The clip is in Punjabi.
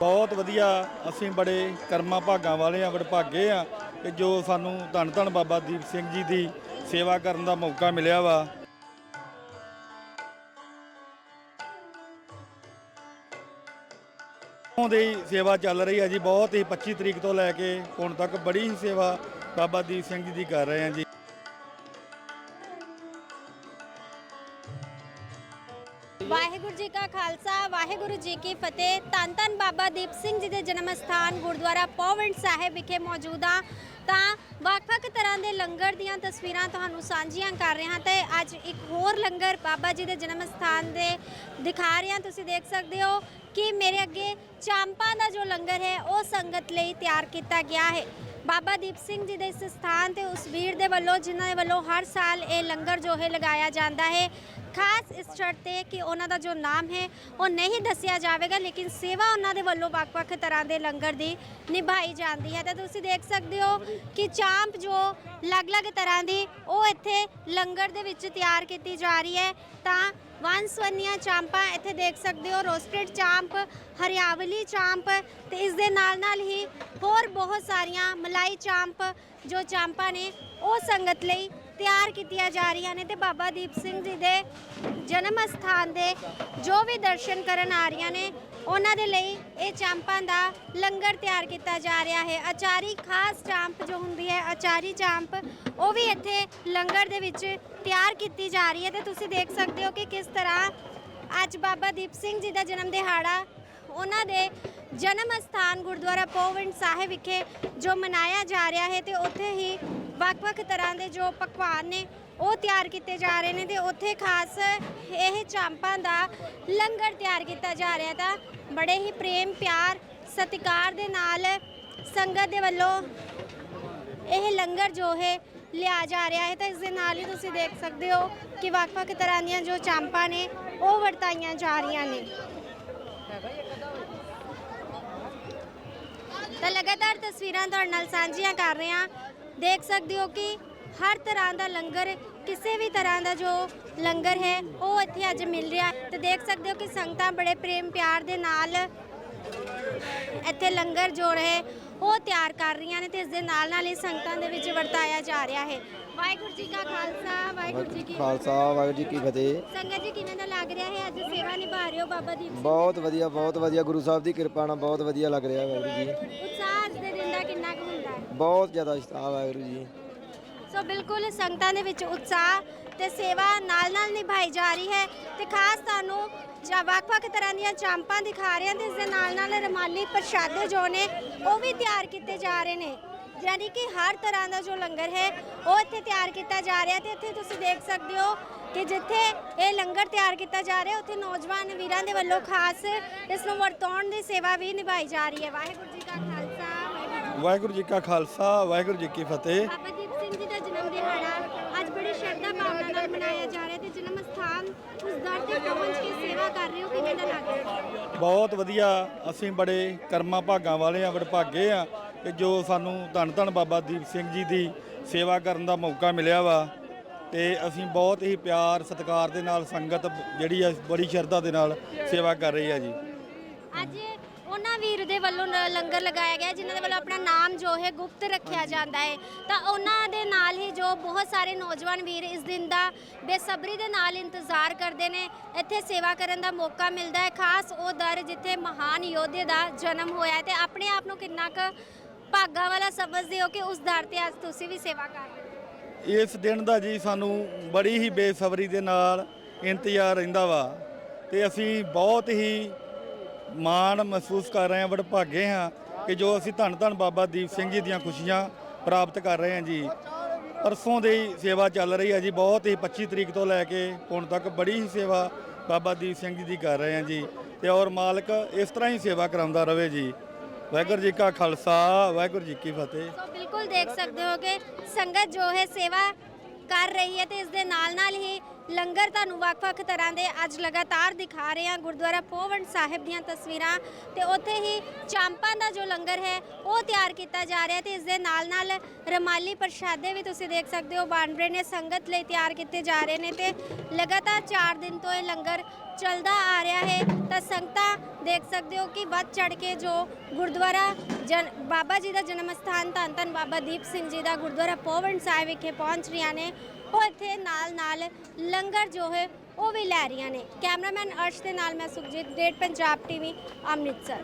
ਬਹੁਤ ਵਧੀਆ ਅਸੀਂ ਬੜੇ ਕਰਮਾਂ ਭਾਗਾਂ ਵਾਲੇ ਆ ਵਡਭਾਗੇ ਆ ਕਿ ਜੋ ਸਾਨੂੰ ਧੰਨ ਧੰਨ ਬਾਬਾ ਦੀਪ ਸਿੰਘ ਜੀ ਦੀ ਸੇਵਾ ਕਰਨ ਦਾ ਮੌਕਾ ਮਿਲਿਆ ਵਾ। ਉਹਦੀ ਸੇਵਾ ਚੱਲ ਰਹੀ ਹੈ ਜੀ, ਬਹੁਤ ਹੀ 25 ਤਰੀਕ ਤੋਂ ਲੈ ਕੇ ਹੁਣ ਤੱਕ ਬੜੀ ਹੀ ਸੇਵਾ ਬਾਬਾ ਦੀਪ ਸਿੰਘ ਜੀ ਦੀ ਕਰ ਰਹੇ ਹਾਂ ਜੀ। ਵਾਹਿਗੁਰੂ ਜੀ ਕਾ ਖਾਲਸਾ, ਵਾਹਿਗੁਰੂ ਜੀ ਕੀ ਫਤਿਹ। ਧੰਨ ਧੰਨ ਬਾਬਾ ਦੀਪ ਸਿੰਘ ਜੀ ਦੇ ਜਨਮ ਸਥਾਨ ਗੁਰਦੁਆਰਾ ਪੌਵੰਡ ਸਾਹਿਬ ਵਿਖੇ ਮੌਜੂਦ ਹਾਂ। ਤਾਂ ਵੱਖ-ਵੱਖ ਤਰ੍ਹਾਂ ਦੇ ਲੰਗਰ ਦੀਆਂ ਤਸਵੀਰਾਂ ਤੁਹਾਨੂੰ ਸਾਂਝੀਆਂ ਕਰ ਰਹੇ ਹਾਂ ਤੇ ਅੱਜ ਇੱਕ ਹੋਰ ਲੰਗਰ ਬਾਬਾ ਜੀ ਦੇ ਜਨਮ ਸਥਾਨ ਦੇ ਦਿਖਾ ਰਹੇ ਹਾਂ। ਤੁਸੀਂ ਦੇਖ ਸਕਦੇ ਹੋ ਕਿ ਮੇਰੇ ਅੱਗੇ ਚਾਂਪਾਂ ਦਾ ਜੋ ਲੰਗਰ ਹੈ, ਉਹ ਸੰਗਤ ਲਈ ਤਿਆਰ ਕੀਤਾ ਗਿਆ ਹੈ। ਬਾਬਾ ਦੀਪ ਸਿੰਘ ਜੀ ਦੇ ਇਸ ਸਥਾਨ ਤੇ ਉਸ ਵੀਰ ਦੇ ਵੱਲੋਂ, ਜਿਨ੍ਹਾਂ ਦੇ ਵੱਲੋਂ ਹਰ ਸਾਲ ਇਹ ਲੰਗਰ ਜੋ ਹੈ ਲਗਾਇਆ ਜਾਂਦਾ ਹੈ। ਖਾਸ ਇਸ ਸ਼ਰਤ ਤੇ ਕਿ ਉਹਨਾਂ ਦਾ ਜੋ ਨਾਮ ਹੈ, ਉਹ ਨਹੀਂ ਦੱਸਿਆ ਜਾਵੇਗਾ, ਲੇਕਿਨ ਸੇਵਾ ਉਹਨਾਂ ਦੇ ਵੱਲੋਂ ਵੱਖ-ਵੱਖ ਤਰ੍ਹਾਂ ਦੇ ਲੰਗਰ ਦੀ ਨਿਭਾਈ ਜਾਂਦੀ ਹੈ। ਤਾਂ ਤੁਸੀਂ ਦੇਖ ਸਕਦੇ ਹੋ ਕਿ ਚਾਂਪ ਜੋ ਅਲੱਗ-ਅਲੱਗ ਤਰ੍ਹਾਂ ਦੀ, ਉਹ ਇੱਥੇ ਲੰਗਰ ਦੇ ਵਿੱਚ ਤਿਆਰ ਕੀਤੀ ਜਾ ਰਹੀ ਹੈ। ਤਾਂ ਵੰਸਵੰਨੀਆਂ ਚਾਂਪਾਂ ਇੱਥੇ ਦੇਖ ਸਕਦੇ ਹੋ, ਰੋਸਟਡ ਚਾਂਪ, ਹਰਿਆਵਲੀ ਚਾਂਪ, ਤੇ ਇਸ ਦੇ ਨਾਲ ਨਾਲ ਹੀ ਹੋਰ ਬਹੁਤ ਸਾਰੀਆਂ ਮਲਾਈ ਚਾਂਪ ਜੋ ਚਾਂਪਾਂ ਨੇ, ਉਹ ਸੰਗਤ ਲਈ ਤਿਆਰ ਕੀਤੀਆਂ ਜਾ ਰਹੀਆਂ ਨੇ ਤੇ ਬਾਬਾ ਦੀਪ ਸਿੰਘ ਜੀ ਦੇ ਜਨਮ ਸਥਾਨ ਦੇ ਜੋ ਵੀ ਦਰਸ਼ਨ ਕਰਨ ਆ ਰਹੀਆਂ ਨੇ, ਉਹਨਾਂ ਦੇ ਲਈ ਇਹ ਚਾਂਪਾਂ ਦਾ ਲੰਗਰ ਤਿਆਰ ਕੀਤਾ ਜਾ ਰਿਹਾ ਹੈ। ਅਚਾਰੀ ਖਾਸ ਚਾਂਪ ਜੋ ਹੁੰਦੀ ਹੈ, ਅਚਾਰੀ ਚਾਂਪ, ਉਹ ਵੀ ਇੱਥੇ ਲੰਗਰ ਦੇ ਵਿੱਚ ਤਿਆਰ ਕੀਤੀ ਜਾ ਰਹੀ ਹੈ ਤੇ ਤੁਸੀਂ ਦੇਖ ਸਕਦੇ ਹੋ ਕਿ ਕਿਸ ਤਰ੍ਹਾਂ ਅੱਜ ਬਾਬਾ ਦੀਪ ਸਿੰਘ ਜੀ ਦਾ ਜਨਮ ਦਿਹਾੜਾ, ਉਹਨਾਂ ਦੇ ਜਨਮ ਸਥਾਨ ਗੁਰਦੁਆਰਾ ਪੋਵਿੰਡ ਸਾਹਿਬ ਵਿਖੇ ਜੋ ਮਨਾਇਆ ਜਾ ਰਿਹਾ ਹੈ ਤੇ ਉੱਥੇ ਹੀ ਵੱਖ-ਵੱਖ ਤਰ੍ਹਾਂ ਦੇ ਜੋ ਪਕਵਾਨ ਨੇ, ਉਹ ਤਿਆਰ ਕੀਤੇ ਜਾ ਰਹੇ ਨੇ ਤੇ ਉੱਥੇ ਖਾਸ ਇਹ ਚਾਂਪਾਂ ਦਾ ਲੰਗਰ ਤਿਆਰ ਕੀਤਾ ਜਾ ਰਿਹਾ ਤਾਂ ਬੜੇ ਹੀ ਪ੍ਰੇਮ, ਪਿਆਰ, ਸਤਿਕਾਰ ਦੇ ਨਾਲ ਸੰਗਤ ਦੇ ਵੱਲੋਂ ਇਹ ਲੰਗਰ ਜੋ ਹੈ ਲਿਆ ਜਾ ਰਿਹਾ ਹੈ ਤਾਂ ਇਸ ਦੇ ਨਾਲ ਹੀ ਤੁਸੀਂ ਦੇਖ ਸਕਦੇ ਹੋ ਕਿ ਵੱਖ-ਵੱਖ ਤਰ੍ਹਾਂ ਦੀਆਂ ਜੋ ਚਾਂਪਾਂ ਨੇ, ਉਹ ਵਰਤਾਈਆਂ ਜਾ ਰਹੀਆਂ ਨੇ। ਤਾਂ ਲਗਾਤਾਰ ਤਸਵੀਰਾਂ ਤੁਹਾਡੇ ਨਾਲ ਸਾਂਝੀਆਂ ਕਰ ਰਹੇ ਹਾਂ। ਦੇਖ ਸਕਦੇ ਹੋ ਕਿ ਹਰ ਤਰ੍ਹਾਂ ਦਾ ਲੰਗਰ, ਕਿਸੇ ਵੀ ਤਰ੍ਹਾਂ ਦਾ ਜੋ ਲੰਗਰ ਹੈ, ਉਹ ਇੱਥੇ ਅੱਜ ਮਿਲ ਰਿਹਾ ਤੇ ਦੇਖ ਸਕਦੇ ਹੋ ਕਿ ਸੰਗਤਾਂ ਬੜੇ ਪ੍ਰੇਮ ਪਿਆਰ ਦੇ ਨਾਲ ਇੱਥੇ ਲੰਗਰ ਜੋ ਹੈ ਉਹ ਤਿਆਰ ਕਰ ਰਹੀਆਂ ਨੇ ਤੇ ਇਸ ਦੇ ਨਾਲ ਨਾਲ ਹੀ ਸੰਗਤਾਂ ਦੇ ਵਿੱਚ ਵਰਤਾਇਆ ਜਾ ਰਿਹਾ ਹੈ। ਵਾਹਿਗੁਰੂ ਜੀ ਕਾ ਖਾਲਸਾ ਵਾਹਿਗੁਰੂ ਜੀ ਕੀ ਖਾਲਸਾ ਵਾਹਿਗੁਰੂ ਜੀ ਕੀ ਫਤਿਹ। ਸੰਗਤ ਜੀ ਕਿਵੇਂ ਦਾ ਲੱਗ ਰਿਹਾ ਹੈ? ਅੱਜ ਸੇਵਾ ਨਿਭਾ ਰਹੇ ਹੋ ਬਾਬਾ ਦੀਪ ਸਿੰਘ? ਬਹੁਤ ਵਧੀਆ ਬਹੁਤ ਵਧੀਆ। ਗੁਰੂ ਸਾਹਿਬ ਦੀ ਕਿਰਪਾ ਨਾਲ ਬਹੁਤ ਵਧੀਆ ਲੱਗ ਰਿਹਾ ਵਾਹਿਗੁਰੂ ਜੀ। ਉਤਸ਼ਾਹ ਅੱਜ ਦੇ ਦਿਨ ਦਾ ਕਿੰਨਾ ਕੁ ਹੁੰਦਾ ਹੈ? ਬਹੁਤ ਜ਼ਿਆਦਾ ਉਤਸ਼ਾਹ ਵਾਹਿਗੁਰੂ ਜੀ। ਸੋ ਬਿਲਕੁਲ ਸੰਗਤਾਂ ਦੇ ਵਿੱਚ ਉਤਸ਼ਾਹ ਤੇ ਸੇਵਾ ਨਾਲ-ਨਾਲ ਨਿਭਾਈ ਜਾ ਰਹੀ ਹੈ ਤੇ ਖਾਸ ਤੁਹਾਨੂੰ ਜਾਂ ਵੱਖ-ਵੱਖ ਤਰ੍ਹਾਂ ਦੀਆਂ ਚਾਂਪਾਂ ਦਿਖਾ ਰਹੇ ਹਾਂ ਤੇ ਇਸ ਦੇ ਨਾਲ-ਨਾਲ ਰਮਾਲੀ ਪ੍ਰਸ਼ਾਦੇ ਜੋ ਨੇ ਉਹ ਵੀ ਤਿਆਰ ਕੀਤੇ ਜਾ ਰਹੇ ਨੇ। ਯਾਨੀ ਕਿ ਹਰ ਤਰ੍ਹਾਂ ਦਾ ਜੋ ਲੰਗਰ ਹੈ ਉਹ ਇੱਥੇ ਤਿਆਰ ਕੀਤਾ ਜਾ ਰਿਹਾ ਤੇ ਇੱਥੇ ਤੁਸੀਂ ਦੇਖ ਸਕਦੇ ਹੋ ਕਿ ਜਿੱਥੇ ਇਹ ਲੰਗਰ ਤਿਆਰ ਕੀਤਾ ਜਾ ਰਿਹਾ ਉੱਥੇ ਨੌਜਵਾਨ ਵੀਰਾਂ ਦੇ ਵੱਲੋਂ ਖਾਸ ਇਸ ਨੂੰ ਵਰਤਾਉਣ ਦੀ ਸੇਵਾ ਵੀ ਨਿਭਾਈ ਜਾ ਰਹੀ ਹੈ। ਵਾਹਿਗੁਰੂ ਜੀ ਕਾ ਖਾਲਸਾ ਵਾਹਿਗੁਰੂ ਜੀ ਕਾ ਖਾਲਸਾ ਵਾਹਿਗੁਰੂ ਜੀ ਕੀ ਫਤਿਹ ਬਾਬਾ ਦੀਪ ਸਿੰਘ ਜੀ ਦਾ ਜਨਮ ਦਿਹਾੜਾ ਅੱਜ ਬੜੀ ਨਾਲ ਮਨਾਇਆ ਜਾ ਰਿਹਾ ਤੇ ਜਨਮ ਸਥਾਨ ਉਸ ਦਰ ਤੇ ਪਹੁੰਚ ਕੇ ਸੇਵਾ ਕਰ ਰਹੇ ਹੋ ਕਿਵੇਂ ਦਾ ਲੱਗ ਰਿਹਾ ਬਹੁਤ ਵਧੀਆ। ਅਸੀਂ ਬੜੇ ਕਰਮਾਂ ਭਾਗਾਂ ਵਾਲੇ ਆ ਵਡਭਾਗੇ ਆ ਕਿ ਜੋ ਸਾਨੂੰ ਧੰਨ ਧੰਨ ਬਾਬਾ ਦੀਪ ਸਿੰਘ ਜੀ ਦੀ ਸੇਵਾ ਕਰਨ ਦਾ ਮੌਕਾ ਮਿਲਿਆ ਵਾ ਤੇ ਅਸੀਂ ਬਹੁਤ ਹੀ ਪਿਆਰ ਸਤਿਕਾਰ ਦੇ ਨਾਲ ਸੰਗਤ ਜਿਹੜੀ ਆ ਬੜੀ ਸ਼ਰਧਾ ਦੇ ਨਾਲ ਸੇਵਾ ਕਰ ਰਹੀ ਆ ਜੀ। ਅੱਜ ਉਹਨਾਂ ਵੀਰ ਦੇ ਵੱਲੋਂ ਲ- ਲੰਗਰ ਲਗਾਇਆ ਗਿਆ, ਜਿਨ੍ਹਾਂ ਦੇ ਵੱਲੋਂ ਆਪਣਾ ਨਾਮ ਜੋ ਹੈ ਗੁਪਤ ਰੱਖਿਆ ਜਾਂਦਾ ਹੈ। ਤਾਂ ਉਹਨਾਂ ਦੇ ਨਾਲ ਹੀ ਜੋ ਬਹੁਤ ਸਾਰੇ ਨੌਜਵਾਨ ਵੀਰ ਇਸ ਦਿਨ ਦਾ ਬੇਸਬਰੀ ਦੇ ਨਾਲ ਇੰਤਜ਼ਾਰ ਕਰਦੇ ਨੇ। ਇੱਥੇ ਸੇਵਾ ਕਰਨ ਦਾ ਮੌਕਾ ਮਿਲਦਾ ਹੈ, ਖਾਸ ਉਹ ਦਰ ਜਿੱਥੇ ਮਹਾਨ ਯੋਧੇ ਦਾ ਜਨਮ ਹੋਇਆ ਹੈ। ਤੇ ਆਪਣੇ ਆਪ ਨੂੰ ਕਿੰਨਾ ਕੁ ਭਾਗਾ ਵਾਲਾ ਸਮਝਦੇ ਹੋ ਕਿ ਉਸ ਦਰ ਤੇ ਅੱਜ ਤੁਸੀਂ ਵੀ ਸੇਵਾ ਕਰ ਰਹੇ ਹੋ? ਇਸ ਦਿਨ ਦਾ ਜੀ ਸਾਨੂੰ ਬੜੀ ਹੀ ਬੇਸਬਰੀ ਦੇ ਨਾਲ ਇੰਤਜ਼ਾਰ ਰਹਿੰਦਾ ਵਾ। ਤੇ ਅਸੀਂ ਬਹੁਤ ਹੀ ਮਾਣ ਮਹਿਸੂਸ ਕਰ ਰਹੇ ਹਾਂ, ਵਡਭਾਗੇ ਹਾਂ ਕਿ ਜੋ ਅਸੀਂ ਧੰਨ ਧੰਨ ਬਾਬਾ ਦੀਪ ਸਿੰਘ ਜੀ ਦੀਆਂ ਖੁਸ਼ੀਆਂ ਪ੍ਰਾਪਤ ਕਰ ਰਹੇ ਹਾਂ ਜੀ। ਪਰਸੋਂ ਦੀ ਸੇਵਾ ਚੱਲ ਰਹੀ ਹੈ ਜੀ, ਬਹੁਤ ਹੀ 25 ਤਰੀਕ ਤੋਂ ਲੈ ਕੇ ਹੁਣ ਤੱਕ ਬੜੀ ਹੀ ਸੇਵਾ ਬਾਬਾ ਦੀਪ ਸਿੰਘ ਜੀ ਦੀ ਕਰ ਰਹੇ ਹਾਂ ਜੀ। ਤੇ ਔਰ ਮਾਲਕ ਇਸ ਤਰ੍ਹਾਂ ਹੀ ਸੇਵਾ ਕਰਾਉਂਦਾ ਰਵੇ ਜੀ। ਵਾਹਿਗੁਰੂ ਜੀ ਕਾ ਖਾਲਸਾ, ਵਾਹਿਗੁਰੂ ਜੀ ਕੀ ਫਤਿਹ। ਸੋ ਬਿਲਕੁਲ ਦੇਖ ਸਕਦੇ ਹੋ ਕਿ ਸੰਗਤ ਜੋ ਹੈ ਸੇਵਾ ਕਰ ਰਹੀ ਹੈ ਤੇ ਇਸ ਦੇ ਨਾਲ ਨਾਲ ਹੀ ਲੰਗਰ ਤੁਹਾਨੂੰ ਵੱਖ-ਵੱਖ ਤਰ੍ਹਾਂ ਦੇ ਅੱਜ ਲਗਾਤਾਰ ਦਿਖਾ ਰਹੇ ਹਾਂ। ਗੁਰਦੁਆਰਾ ਪੋਵੰਡ ਸਾਹਿਬ ਦੀਆਂ ਤਸਵੀਰਾਂ ਤੇ ਉੱਥੇ ਹੀ ਚਾਂਪਾਂ ਦਾ ਜੋ ਲੰਗਰ ਹੈ, ਉਹ ਤਿਆਰ ਕੀਤਾ ਜਾ ਰਿਹਾ ਤੇ ਇਸ ਦੇ ਨਾਲ ਨਾਲ ਰਮਾਲੀ ਪ੍ਰਸ਼ਾਦੇ ਵੀ ਤੁਸੀਂ ਦੇਖ ਸਕਦੇ ਹੋ। ਬਣ ਨੇ ਸੰਗਤ ਲਈ ਤਿਆਰ ਕੀਤੇ ਜਾ ਰਹੇ ਨੇ ਤੇ ਲਗਾਤਾਰ 4 ਦਿਨ ਤੋਂ ਇਹ ਲੰਗਰ ਚੱਲਦਾ ਆ ਰਿਹਾ ਹੈ। ਤਾਂ ਸੰਗਤਾਂ ਦੇਖ ਸਕਦੇ ਹੋ ਕਿ ਵੱਧ ਚੜ ਕੇ ਜੋ ਗੁਰਦੁਆਰਾ ਜਨ, ਬਾਬਾ ਜੀ ਦਾ ਜਨਮ ਸਥਾਨ ਧੰਨ ਧੰਨ ਬਾਬਾ ਦੀਪ ਸਿੰਘ ਜੀ ਦਾ ਗੁਰਦੁਆਰਾ ਪੋਵਨ ਸਾਹਿਬ ਵਿਖੇ ਪਹੁੰਚ ਰਹੀਆਂ ਨੇ। ਉਹ ਇੱਥੇ ਨਾਲ ਨਾਲ ਲੰਗਰ ਜੋ ਹੈ, ਉਹ ਵੀ ਲੈ ਰਹੀਆਂ ਨੇ। ਕੈਮਰਾਮੈਨ ਅਰਸ਼ ਦੇ ਨਾਲ ਮੈਂ ਸੁਖਜੀਤ, ਡੇਟ ਪੰਜਾਬ ਟੀਵੀ, ਅੰਮ੍ਰਿਤਸਰ।